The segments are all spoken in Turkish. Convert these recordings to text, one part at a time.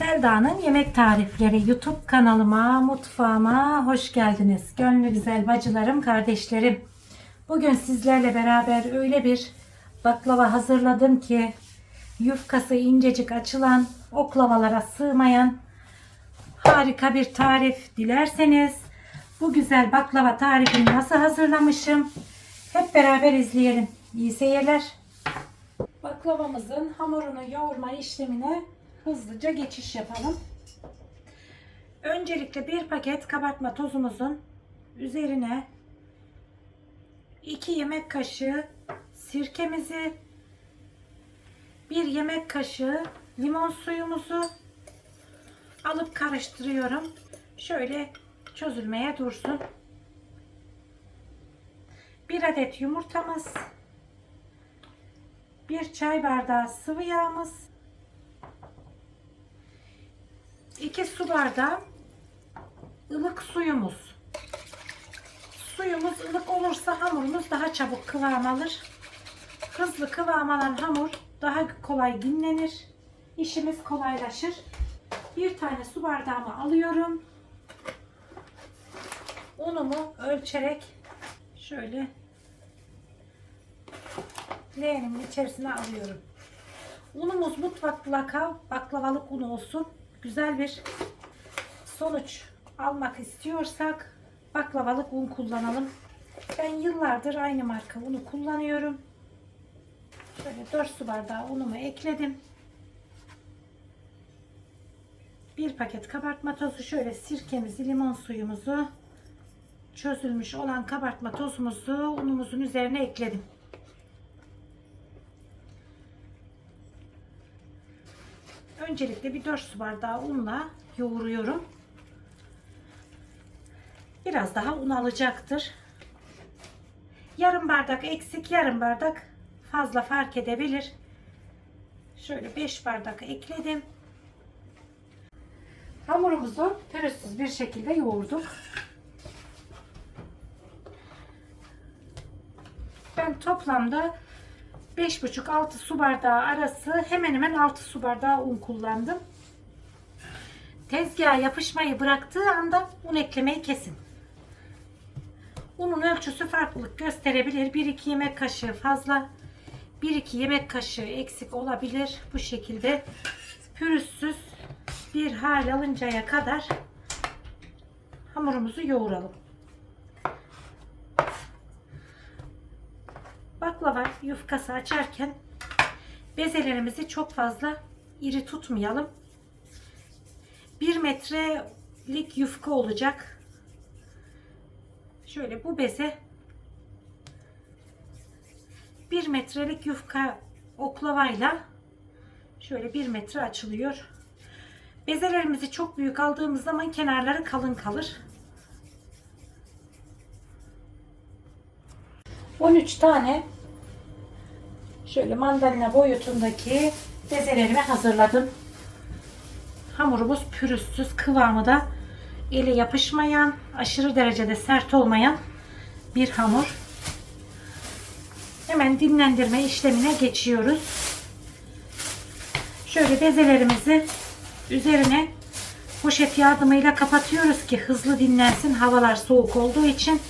Selda'nın Yemek Tarifleri YouTube kanalıma, mutfağıma hoş geldiniz. Gönlü güzel bacılarım, kardeşlerim. Bugün sizlerle beraber öyle bir baklava hazırladım ki yufkası incecik açılan, oklavalara sığmayan harika bir tarif. Dilerseniz bu güzel baklava tarifini nasıl hazırlamışım hep beraber izleyelim. İyi seyirler. Baklavamızın hamurunu yoğurma işlemine hızlıca geçiş yapalım. Öncelikle bir paket kabartma tozumuzun üzerine 2 yemek kaşığı sirkemizi, 1 yemek kaşığı limon suyumuzu alıp karıştırıyorum. Şöyle çözülmeye dursun. 1 adet yumurtamız, 1 çay bardağı sıvı yağımız, 2 su bardağı ılık suyumuz. Suyumuz ılık olursa hamurumuz daha çabuk kıvam alır. Hızlı kıvam alan hamur daha kolay dinlenir. İşimiz kolaylaşır. Bir tane su bardağımı alıyorum. Unumu ölçerek şöyle leğenimin içerisine alıyorum. Unumuz mutfak baklavalık unu olsun. Güzel bir sonuç almak istiyorsak baklavalık un kullanalım. Ben yıllardır aynı marka unu kullanıyorum. Şöyle 4 su bardağı unumu ekledim. Bir paket kabartma tozu, şöyle sirkemizi, limon suyumuzu, çözülmüş olan kabartma tozumuzu unumuzun üzerine ekledim. Öncelikle bir 4 su bardağı unla yoğuruyorum. Biraz daha un alacaktır. Yarım bardak eksik, yarım bardak fazla fark edebilir. Şöyle 5 bardak ekledim. Hamurumuzu pürüzsüz bir şekilde yoğurduk. Ben toplamda 5,5-6 su bardağı arası hemen hemen 6 su bardağı un kullandım. Tezgaha yapışmayı bıraktığı anda un eklemeyi kesin. Unun ölçüsü farklılık gösterebilir. 1-2 yemek kaşığı fazla, 1-2 yemek kaşığı eksik olabilir. Bu şekilde pürüzsüz bir hal alıncaya kadar hamurumuzu yoğuralım. Yufkası açarken bezelerimizi çok fazla iri tutmayalım. 1 metrelik yufka olacak. Şöyle bu beze 1 metrelik yufka oklavayla şöyle 1 metre açılıyor. Bezelerimizi çok büyük aldığımız zaman kenarları kalın kalır. 13 tane şöyle mandalina boyutundaki bezelerimi hazırladım. Hamurumuz pürüzsüz kıvamı da ele yapışmayan, aşırı derecede sert olmayan bir hamur. Hemen dinlendirme işlemine geçiyoruz. Şöyle bezelerimizi üzerine poşet yardımıyla kapatıyoruz ki hızlı dinlensin. Havalar soğuk olduğu için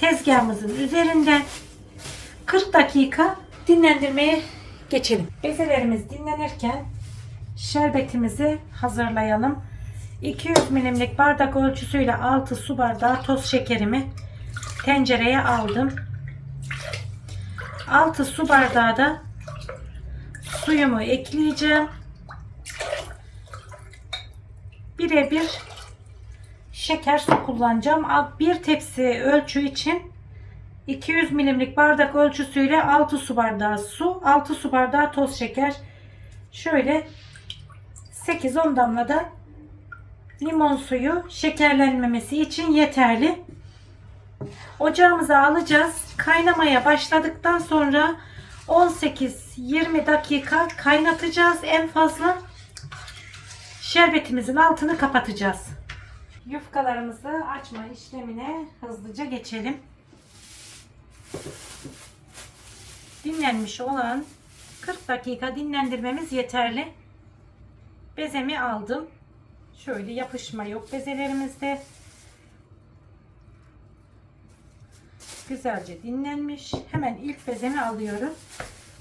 tezgahımızın üzerinde 40 dakika dinlendirmeye geçelim. Bezelerimiz dinlenirken şerbetimizi hazırlayalım. 200 milimlik bardak ölçüsüyle 6 su bardağı toz şekerimi tencereye aldım. 6 su bardağı da suyumu ekleyeceğim. Birebir şeker su kullanacağım. Bir tepsi ölçü için 200 milimlik bardak ölçüsüyle 6 su bardağı su, 6 su bardağı toz şeker. Şöyle 8-10 damla da limon suyu şekerlenmemesi için yeterli. Ocağımıza alacağız. Kaynamaya başladıktan sonra 18-20 dakika kaynatacağız en fazla. Şerbetimizin altını kapatacağız. Yufkalarımızı açma işlemine hızlıca geçelim. Dinlenmiş olan 40 dakika dinlendirmemiz yeterli. Bezemi aldım. Şöyle yapışma yok bezelerimizde. Güzelce dinlenmiş. Hemen ilk bezemi alıyorum.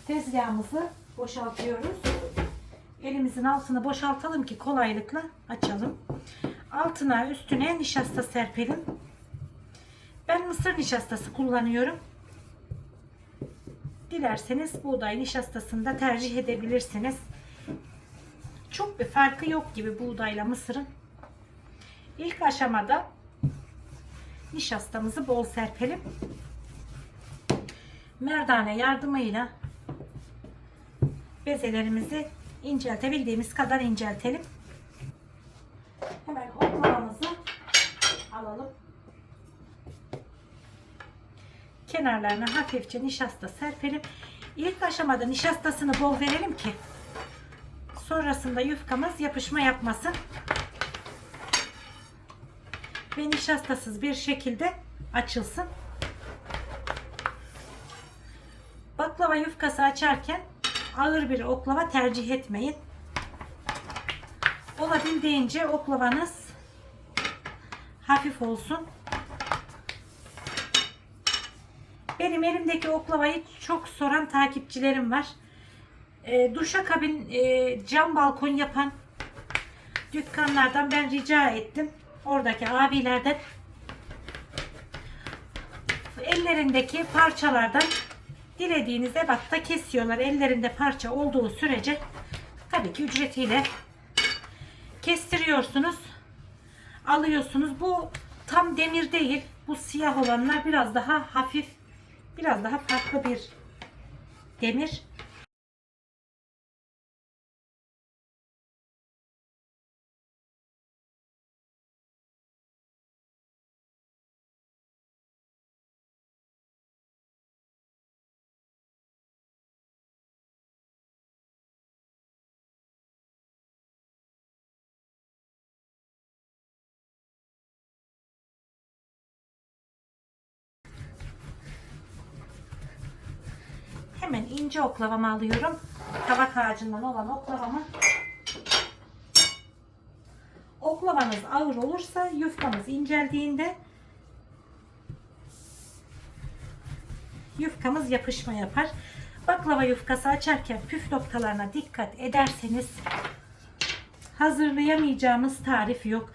Tezgahımızı boşaltıyoruz. Elimizin altını boşaltalım ki kolaylıkla açalım. Altına üstüne nişasta serpelim. Ben mısır nişastası kullanıyorum. Dilerseniz buğday nişastasını da tercih edebilirsiniz. Çok bir farkı yok gibi buğdayla mısırın. İlk aşamada nişastamızı bol serpelim. Merdane yardımıyla bezelerimizi inceltebildiğimiz kadar inceltelim. Hemen oklavamızı alalım. Kenarlarına hafifçe nişasta serpelim. İlk aşamada nişastasını bol verelim ki sonrasında yufkamız yapışma yapmasın. Ve nişastasız bir şekilde açılsın. Baklava yufkası açarken ağır bir oklava tercih etmeyin. Olabildiğince oklavanız hafif olsun. Benim elimdeki oklavayı çok soran takipçilerim var. E, duşakabin e, cam balkon yapan dükkanlardan ben rica ettim. Oradaki abilerden ellerindeki parçalardan dilediğiniz ebatta kesiyorlar. Ellerinde parça olduğu sürece tabii ki ücretiyle kestiriyorsunuz. Alıyorsunuz. Bu tam demir değil. Bu siyah olanlar biraz daha hafif biraz daha farklı bir demir. Hemen ince oklavamı alıyorum. Kavak ağacından olan oklavamı. Oklavanız ağır olursa yufkamız inceldiğinde yufkamız yapışma yapar. Baklava yufkası açarken püf noktalarına dikkat ederseniz hazırlayamayacağımız tarif yok.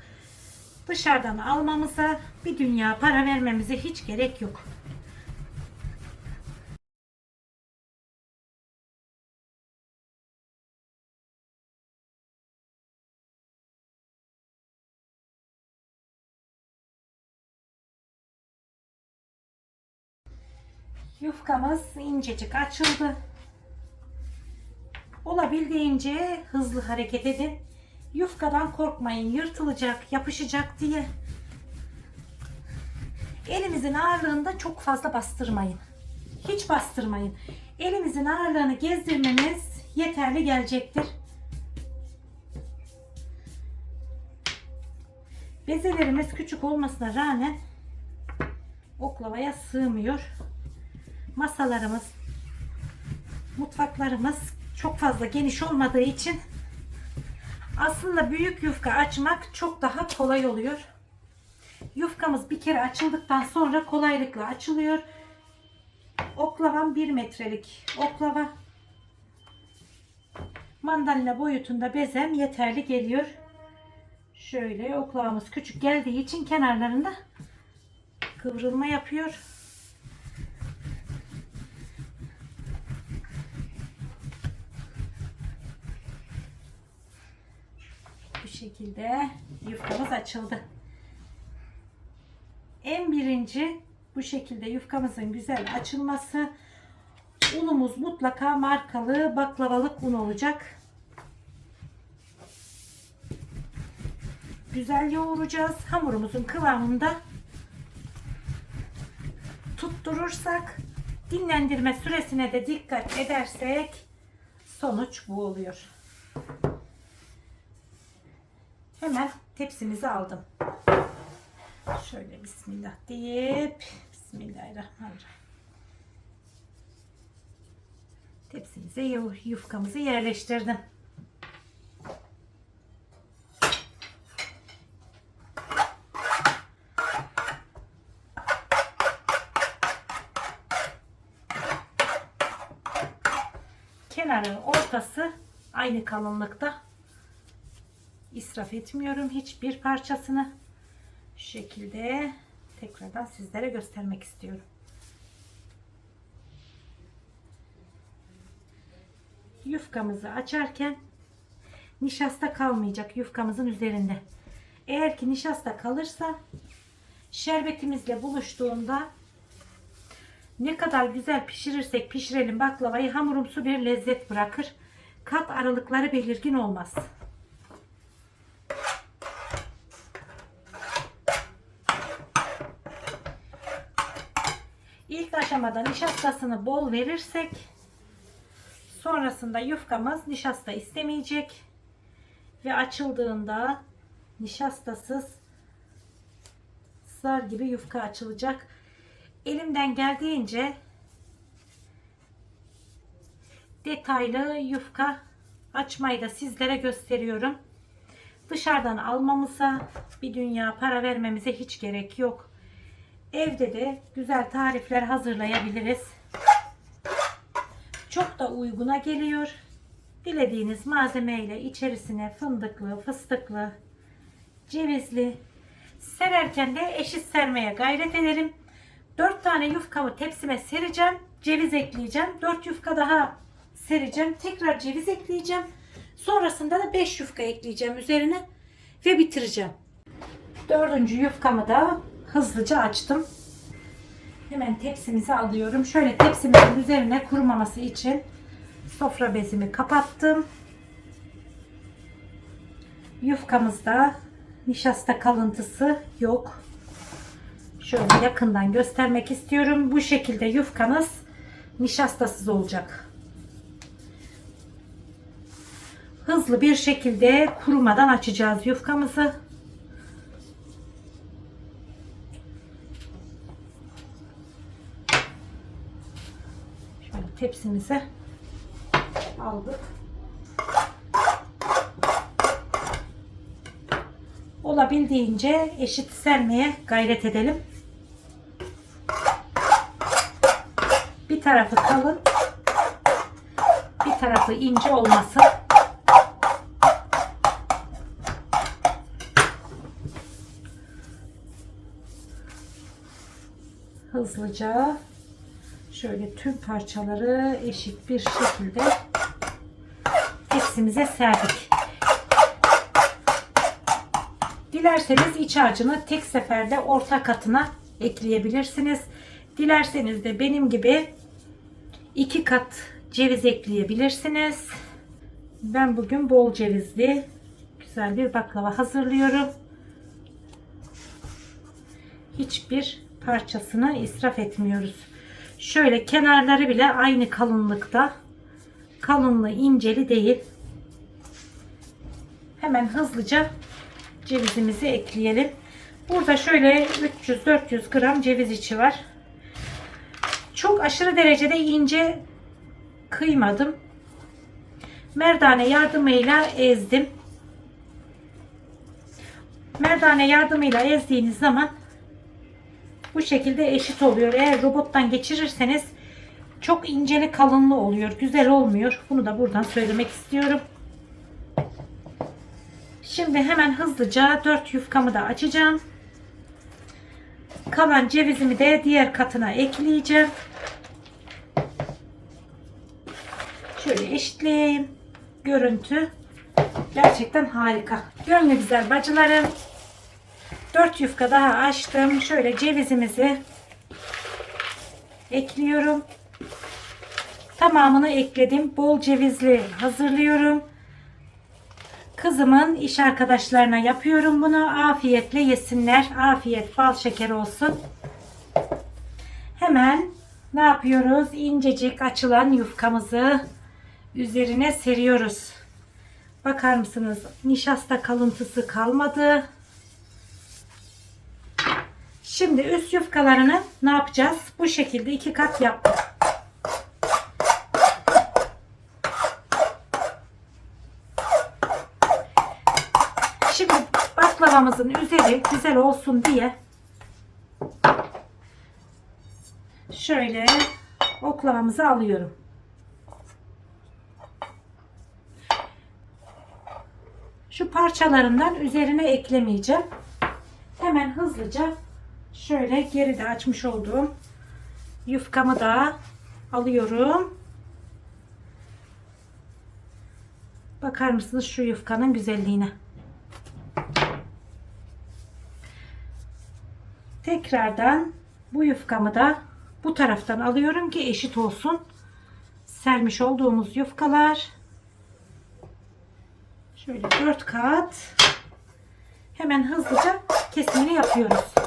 Dışarıdan almamıza bir dünya para vermemize hiç gerek yok. Yufkamız incecik açıldı. Olabildiğince hızlı hareket edin. Yufkadan korkmayın. Yırtılacak, yapışacak diye. Elimizin ağırlığında çok fazla bastırmayın. Hiç bastırmayın. Elimizin ağırlığını gezdirmeniz yeterli gelecektir. Bezelerimiz küçük olmasına rağmen oklavaya sığmıyor masalarımız, mutfaklarımız çok fazla geniş olmadığı için aslında büyük yufka açmak çok daha kolay oluyor. Yufkamız bir kere açıldıktan sonra kolaylıkla açılıyor. Oklavam 1 metrelik oklava. Mandalina boyutunda bezem yeterli geliyor. Şöyle oklavamız küçük geldiği için kenarlarında kıvrılma yapıyor. Şekilde yufkamız açıldı. En birinci bu şekilde yufkamızın güzel açılması. Unumuz mutlaka markalı baklavalık un olacak. Güzel yoğuracağız. Hamurumuzun kıvamında tutturursak dinlendirme süresine de dikkat edersek sonuç bu oluyor. Hemen tepsimizi aldım. Şöyle bismillah deyip bismillahirrahmanirrahim. Tepsimize yufkamızı yerleştirdim. Kenarın ortası aynı kalınlıkta İsraf etmiyorum hiçbir parçasını. Şu şekilde tekrardan sizlere göstermek istiyorum. Yufkamızı açarken nişasta kalmayacak yufkamızın üzerinde. Eğer ki nişasta kalırsa şerbetimizle buluştuğunda ne kadar güzel pişirirsek pişirelim baklavayı hamurumsu bir lezzet bırakır. Kat aralıkları belirgin olmaz. İlk aşamada nişastasını bol verirsek sonrasında yufkamız nişasta istemeyecek ve açıldığında nişastasız zar gibi yufka açılacak. Elimden geldiğince detaylı yufka açmayı da sizlere gösteriyorum. Dışarıdan almamıza bir dünya para vermemize hiç gerek yok. Evde de güzel tarifler hazırlayabiliriz. Çok da uyguna geliyor. Dilediğiniz malzemeyle içerisine fındıklı, fıstıklı, cevizli sererken de eşit sermeye gayret ederim. 4 tane yufkamı tepsime sereceğim. Ceviz ekleyeceğim. 4 yufka daha sereceğim. Tekrar ceviz ekleyeceğim. Sonrasında da 5 yufka ekleyeceğim üzerine ve bitireceğim. Dördüncü yufkamı da hızlıca açtım. Hemen tepsimizi alıyorum. Şöyle tepsimizin üzerine kurumaması için sofra bezimi kapattım. Yufkamızda nişasta kalıntısı yok. Şöyle yakından göstermek istiyorum. Bu şekilde yufkanız nişastasız olacak. Hızlı bir şekilde kurumadan açacağız yufkamızı. Şöyle tepsimize aldık. Olabildiğince eşit sermeye gayret edelim. Bir tarafı kalın, bir tarafı ince olmasın. Hızlıca şöyle tüm parçaları eşit bir şekilde tepsimize serdik. Dilerseniz iç harcını tek seferde orta katına ekleyebilirsiniz. Dilerseniz de benim gibi iki kat ceviz ekleyebilirsiniz. Ben bugün bol cevizli güzel bir baklava hazırlıyorum. Hiçbir parçasını israf etmiyoruz. Şöyle kenarları bile aynı kalınlıkta. Kalınlığı inceli değil. Hemen hızlıca cevizimizi ekleyelim. Burada şöyle 300-400 gram ceviz içi var. Çok aşırı derecede ince kıymadım. Merdane yardımıyla ezdim. Merdane yardımıyla ezdiğiniz zaman bu şekilde eşit oluyor. Eğer robottan geçirirseniz çok inceli kalınlı oluyor. Güzel olmuyor. Bunu da buradan söylemek istiyorum. Şimdi hemen hızlıca 4 yufkamı da açacağım. Kalan cevizimi de diğer katına ekleyeceğim. Şöyle eşitleyeyim. Görüntü gerçekten harika. Gönlü güzel bacılarım. 4 yufka daha açtım. Şöyle cevizimizi ekliyorum. Tamamını ekledim. Bol cevizli hazırlıyorum. Kızımın iş arkadaşlarına yapıyorum bunu. Afiyetle yesinler. Afiyet bal şeker olsun. Hemen ne yapıyoruz? İncecik açılan yufkamızı üzerine seriyoruz. Bakar mısınız? Nişasta kalıntısı kalmadı. Şimdi üst yufkalarını ne yapacağız? Bu şekilde iki kat yaptık. Şimdi baklavamızın üzeri güzel olsun diye şöyle oklavamızı alıyorum. Şu parçalarından üzerine eklemeyeceğim. Hemen hızlıca şöyle geride açmış olduğum yufkamı da alıyorum. Bakar mısınız şu yufkanın güzelliğine? Tekrardan bu yufkamı da bu taraftan alıyorum ki eşit olsun. Sermiş olduğumuz yufkalar şöyle 4 kat hemen hızlıca kesimini yapıyoruz.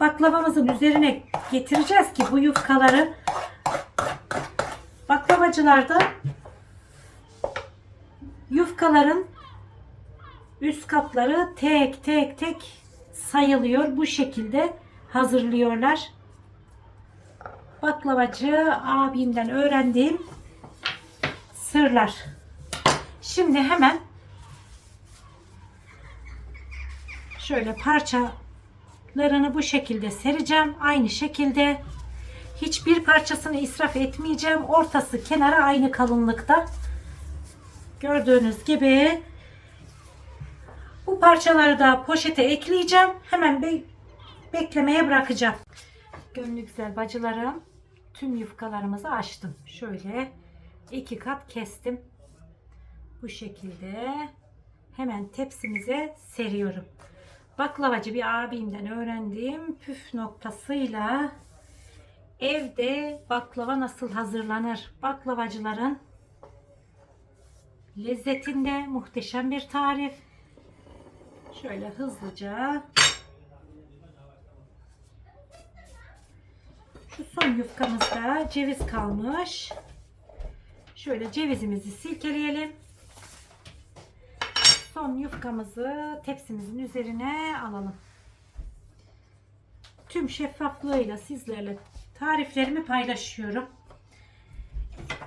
Baklavamızın üzerine getireceğiz ki bu yufkaları baklavacılarda yufkaların üst katları tek tek tek sayılıyor. Bu şekilde hazırlıyorlar. Baklavacı abimden öğrendiğim sırlar. Şimdi hemen şöyle parçalarını bu şekilde sereceğim. Aynı şekilde hiçbir parçasını israf etmeyeceğim. Ortası kenara aynı kalınlıkta. Gördüğünüz gibi bu parçaları da poşete ekleyeceğim. Hemen be beklemeye bırakacağım. Gönlü güzel bacılarım. Tüm yufkalarımızı açtım. Şöyle iki kat kestim. Bu şekilde hemen tepsimize seriyorum. Baklavacı bir abimden öğrendiğim püf noktasıyla evde baklava nasıl hazırlanır? Baklavacıların lezzetinde muhteşem bir tarif. Şöyle hızlıca şu son yufkamızda ceviz kalmış. Şöyle cevizimizi silkeleyelim. Son yufkamızı tepsimizin üzerine alalım. Tüm şeffaflığıyla sizlerle tariflerimi paylaşıyorum.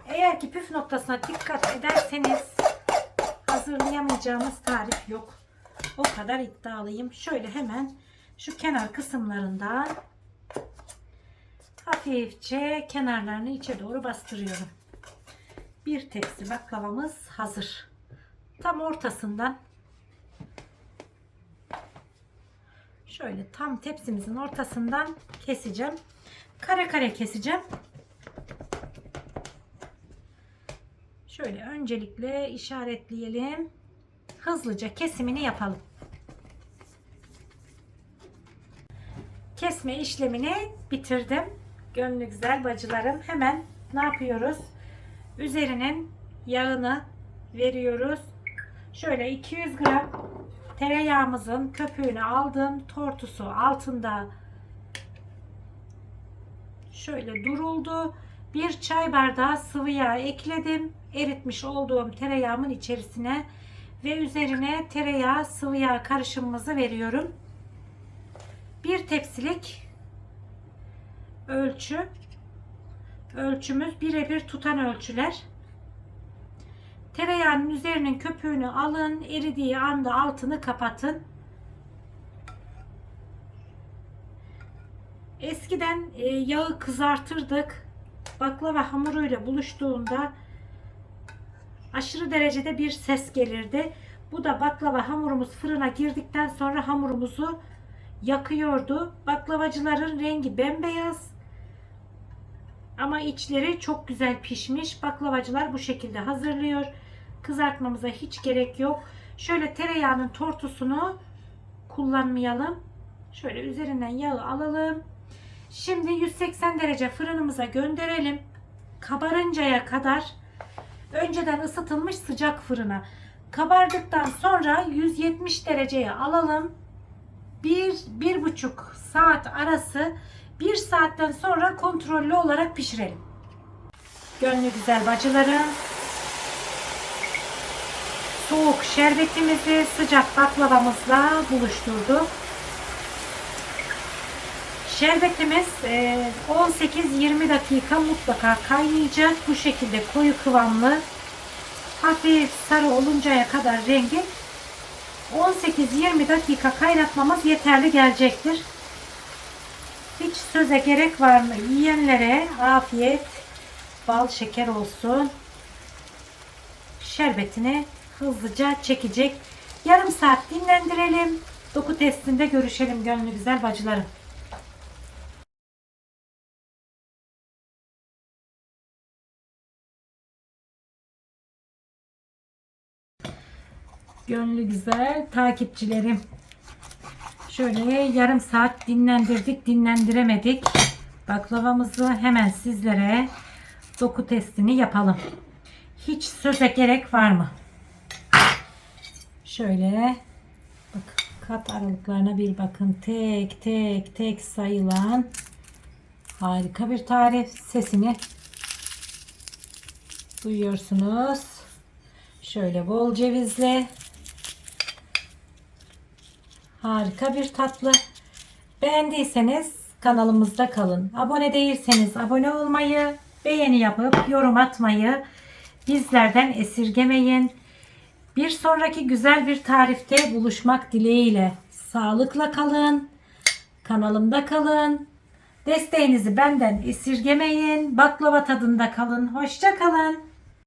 Eğer ki püf noktasına dikkat ederseniz hazırlayamayacağımız tarif yok. O kadar iddialıyım. Şöyle hemen şu kenar kısımlarından hafifçe kenarlarını içe doğru bastırıyorum. Bir tepsi baklavamız hazır. Tam ortasından şöyle tam tepsimizin ortasından keseceğim. Kare kare keseceğim. Şöyle öncelikle işaretleyelim. Hızlıca kesimini yapalım. Kesme işlemini bitirdim. Gönlü güzel bacılarım. Hemen ne yapıyoruz? Üzerinin yağını veriyoruz. Şöyle 200 gram tereyağımızın köpüğünü aldım. Tortusu altında şöyle duruldu. Bir çay bardağı sıvı yağ ekledim. Eritmiş olduğum tereyağımın içerisine ve üzerine tereyağı sıvı yağ karışımımızı veriyorum. Bir tepsilik ölçü. Ölçümüz birebir tutan ölçüler. Tereyağının üzerinin köpüğünü alın. Eridiği anda altını kapatın. Eskiden e, yağı kızartırdık. Baklava hamuruyla buluştuğunda aşırı derecede bir ses gelirdi. Bu da baklava hamurumuz fırına girdikten sonra hamurumuzu yakıyordu. Baklavacıların rengi bembeyaz. Ama içleri çok güzel pişmiş. Baklavacılar bu şekilde hazırlıyor. Kızartmamıza hiç gerek yok. Şöyle tereyağının tortusunu kullanmayalım. Şöyle üzerinden yağı alalım. Şimdi 180 derece fırınımıza gönderelim. Kabarıncaya kadar önceden ısıtılmış sıcak fırına. Kabardıktan sonra 170 dereceye alalım. 1 bir, buçuk saat arası 1 saatten sonra kontrollü olarak pişirelim. Gönlü güzel bacılarım. Soğuk şerbetimizi sıcak baklavamızla buluşturduk. Şerbetimiz 18-20 dakika mutlaka kaynayacak. Bu şekilde koyu kıvamlı hafif sarı oluncaya kadar rengi 18-20 dakika kaynatmamız yeterli gelecektir. Hiç söze gerek var mı? Yiyenlere afiyet, bal şeker olsun. Şerbetini hızlıca çekecek. Yarım saat dinlendirelim. Doku testinde görüşelim gönlü güzel bacılarım. Gönlü güzel takipçilerim. Şöyle yarım saat dinlendirdik, dinlendiremedik. Baklavamızı hemen sizlere doku testini yapalım. Hiç söze gerek var mı? Şöyle bak kat aralıklarına bir bakın. Tek tek tek sayılan harika bir tarif. Sesini duyuyorsunuz. Şöyle bol cevizli Harika bir tatlı. Beğendiyseniz kanalımızda kalın. Abone değilseniz abone olmayı, beğeni yapıp yorum atmayı bizlerden esirgemeyin. Bir sonraki güzel bir tarifte buluşmak dileğiyle. Sağlıkla kalın. Kanalımda kalın. Desteğinizi benden esirgemeyin. Baklava tadında kalın. Hoşça kalın.